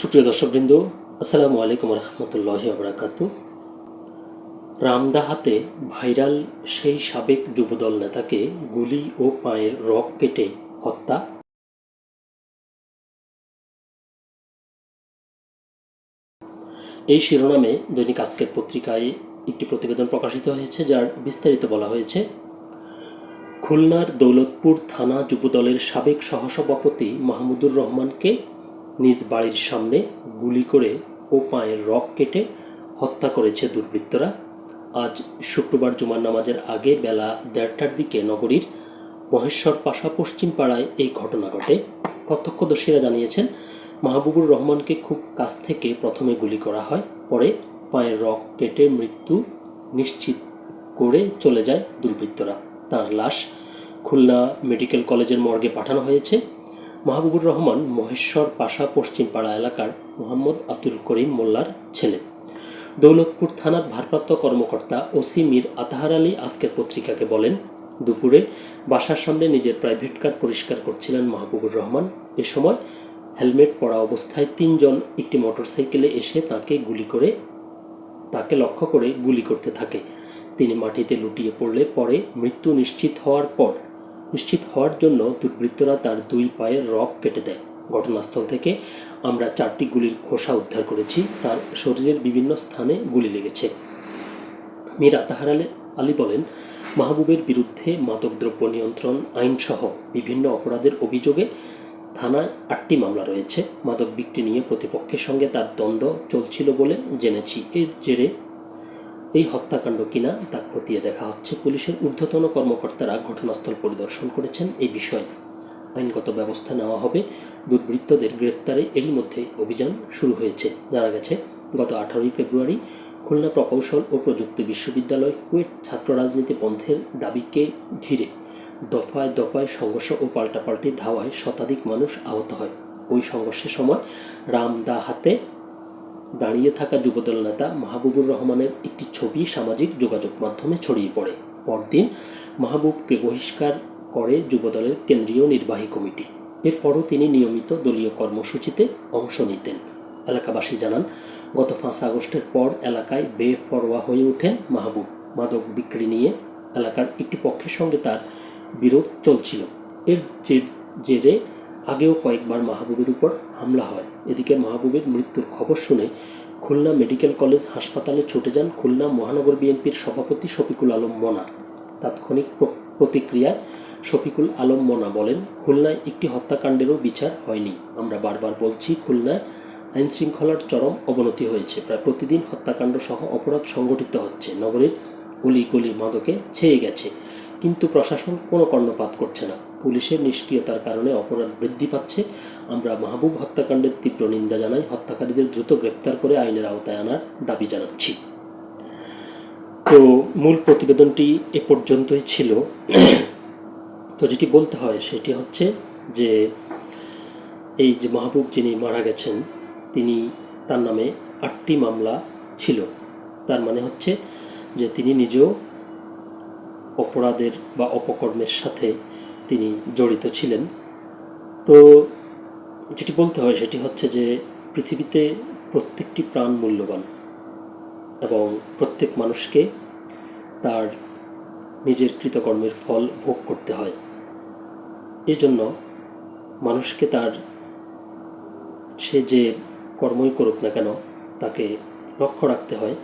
সুপ্রিয় দর্শকবৃন্দ, আসসালামু আলাইকুম রহমতুল্লাহ আবরাকাত রামদাহাতে ভাইরাল সেই সাবেক যুবদল নেতাকে গুলি ও পায়ের রক কেটে হত্যা। এই শিরোনামে দৈনিক আজকের পত্রিকায় একটি প্রতিবেদন প্রকাশিত হয়েছে, যার বিস্তারিত বলা হয়েছে, খুলনার দৌলতপুর থানা যুবদলের সাবেক সহসভাপতি মাহমুদুর রহমানকে নিজ বাড়ির সামনে গুলি করে ও পায়ের রক কেটে হত্যা করেছে দুর্বৃত্তরা। আজ শুক্রবার জুমার নামাজের আগে বেলা দেড়টার দিকে নগরীর মহেশ্বর পাশা পশ্চিম পাড়ায় এই ঘটনা ঘটে। প্রত্যক্ষদর্শীরা জানিয়েছেন, মাহবুবুর রহমানকে খুব কাছ থেকে প্রথমে গুলি করা হয়, পরে পায়ের রক কেটে মৃত্যু নিশ্চিত করে চলে যায় দুর্বৃত্তরা। তার লাশ খুলনা মেডিকেল কলেজের মর্গে পাঠানো হয়েছে। মাহবুবুর রহমান মহেশ্বর পাশা পশ্চিমপাড়া এলাকার মোহাম্মদ আব্দুল করিম মোল্লার ছেলে। দৌলতপুর থানার ভারপ্রাপ্ত কর্মকর্তা ওসি মীর আতাহার আলী আজকের পত্রিকাকে বলেন, দুপুরে বাসার সামনে নিজের প্রাইভেট কার পরিষ্কার করছিলেন মাহবুবুর রহমান। এ সময় হেলমেট পরা অবস্থায় তিনজন একটি মোটরসাইকেলে এসে তাকে গুলি করে, তাকে লক্ষ্য করে গুলি করতে থাকে। তিনি মাটিতে লুটিয়ে পড়লে পরে মৃত্যু নিশ্চিত হওয়ার পর নিশ্চিত হওয়ার জন্য দুর্বৃত্তরা তার দুই পায়ের রক কেটে দেয়। ঘটনাস্থল থেকে আমরা চারটি গুলির খোসা উদ্ধার করেছি। তার শরীরের বিভিন্ন স্থানে গুলি লেগেছে। মীর আতাহার আলী আলী বলেন, মাহবুবের বিরুদ্ধে মাদকদ্রব্য নিয়ন্ত্রণ আইনসহ বিভিন্ন অপরাধের অভিযোগে থানায় আটটি মামলা রয়েছে। মাদক বিক্রি নিয়ে প্রতিপক্ষের সঙ্গে তার দ্বন্দ্ব চলছিল বলে জেনেছি। এর জেরে এই হত্যাকাণ্ড কিনা তা খতিয়ে দেখা হচ্ছে পুলিশের ঊর্ধ্বতন কর্মকর্তারা ঘটনাস্থল পরিদর্শন করেছেন এই বিষয়ে। আইনগত ব্যবস্থা নেওয়া হবে। দুর্বৃত্তদের গ্রেপ্তারে এরই মধ্যে অভিযান শুরু হয়েছে। জানা গেছে, গত আঠারোই ফেব্রুয়ারি খুলনা প্রকৌশল ও প্রযুক্তি বিশ্ববিদ্যালয় কুয়েট ছাত্র রাজনীতি বন্ধের দাবিকে ঘিরে দফায় দফায় সংঘর্ষ ও পাল্টাপাল্টি ধাওয়ায় শতাধিক মানুষ আহত হয়। ওই সংঘর্ষের সময় রামদা হাতে দাঁড়িয়ে থাকা যুবদল নেতা মাহবুবুর রহমানের একটি ছবি সামাজিক যোগাযোগ মাধ্যমে ছড়িয়ে পড়ে। পরদিন মাহবুবকে বহিষ্কার করে যুবদলের কেন্দ্রীয় নির্বাহী কমিটি। এরপরও তিনি নিয়মিত দলীয় কর্মসূচিতে অংশ নিতেন। এলাকাবাসী জানান, গত পাঁচ আগস্টের পর এলাকায় বেফরোয়া হয়ে ওঠেন মাহবুব। মাদক বিক্রি নিয়ে এলাকার একটি পক্ষের সঙ্গে তার বিরোধ চলছিল। এর জের জেরে আগেও কয়েকবার মাহবুবের উপর হামলা হয়। এদিকে মাহবুবের মৃত্যুর খবর শুনে খুলনা মেডিকেল কলেজ হাসপাতালে ছুটে যান খুলনা মহানগর বিএনপির সভাপতি শফিকুল আলম মনা। তাৎক্ষণিক প্র- প্রতিক্রিয়ায় শফিকুল আলম মনা বলেন, খুলনায় একটি হত্যাকাণ্ডেরও বিচার হয়নি। আমরা বারবার বলছি, খুলনায় আইন শৃঙ্খলার চরম অবনতি হয়েছে। প্রায় প্রতিদিন হত্যাকাণ্ড সহ অপরাধ সংঘটিত হচ্ছে। নগরীর গলি গলি মাদকে ছেয়ে গেছে। কিন্তু প্রশাসন কোনো কর্ণপাত করছে না। পুলিশের নিষ্ক্রিয়তার কারণে অপরাধ বৃদ্ধি পাচ্ছে। আমরা মাহবুব হত্যাকাণ্ডের তীব্র নিন্দা জানাই। হত্যাকারীদের দ্রুত গ্রেপ্তার করে আইনের আওতায় আনার দাবি জানাচ্ছি। তো মূল প্রতিবেদনটি এ পর্যন্তই ছিল। তো যেটি বলতে হয় সেটি হচ্ছে যে, এই যে মাহবুব যিনি মারা গেছেন, তিনি তার নামে আটটি মামলা ছিল। তার মানে হচ্ছে যে তিনি নিজেও অপরাধের বা অপকর্মের সাথে তিনি জড়িত ছিলেন। তো যেটি বলতে হয় সেটি হচ্ছে যে পৃথিবীতে প্রত্যেকটি প্রাণ মূল্যবান এবং প্রত্যেক মানুষকে তার নিজের কৃতকর্মের ফল ভোগ করতে হয়। এই জন্য মানুষকে তার সে যে কর্মই করুক না কেন, তাকে লক্ষ্য রাখতে হয়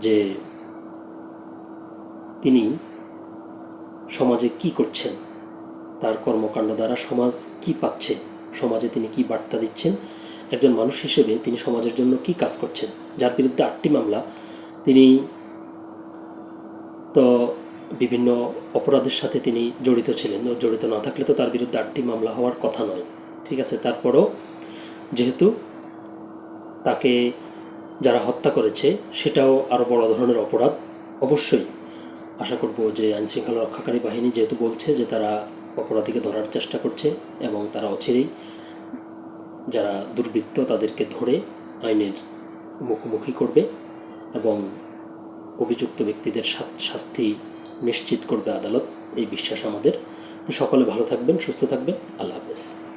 যে তিনি সমাজে কি করছেন? তার কর্মকাণ্ড দ্বারা সমাজ কি পাচ্ছে? সমাজে তিনি কি বার্তা দিচ্ছেন? একজন মানুষ হিসেবে তিনি সমাজের জন্য কি কাজ করছেন? যার বিরুদ্ধে আটটি মামলা, তিনি তো বিভিন্ন অপরাধের সাথে তিনি জড়িত ছিলেন। জড়িত না থাকলে তো তার বিরুদ্ধে আটটি মামলা হওয়ার কথা নয়। ঠিক আছে, তারপরও যেহেতু তাকে যারা হত্যা করেছে, সেটাও আরও বড় ধরনের অপরাধ, অবশ্যই আশা করব যে আইনশৃঙ্খলা রক্ষাকারী বাহিনী যেহেতু বলছে যে তারা অপরাধীকে ধরার চেষ্টা করছে এবং তারা অচিরেই যারা দুর্বৃত্ত তাদেরকে ধরে আইনের মুখোমুখি করবে এবং অভিযুক্ত ব্যক্তিদের শাস্তি নিশ্চিত করবে আদালত। এই বিশ্বাস আমাদের। সকলে ভালো থাকবেন, সুস্থ থাকবেন। আল্লাহ হাফেজ।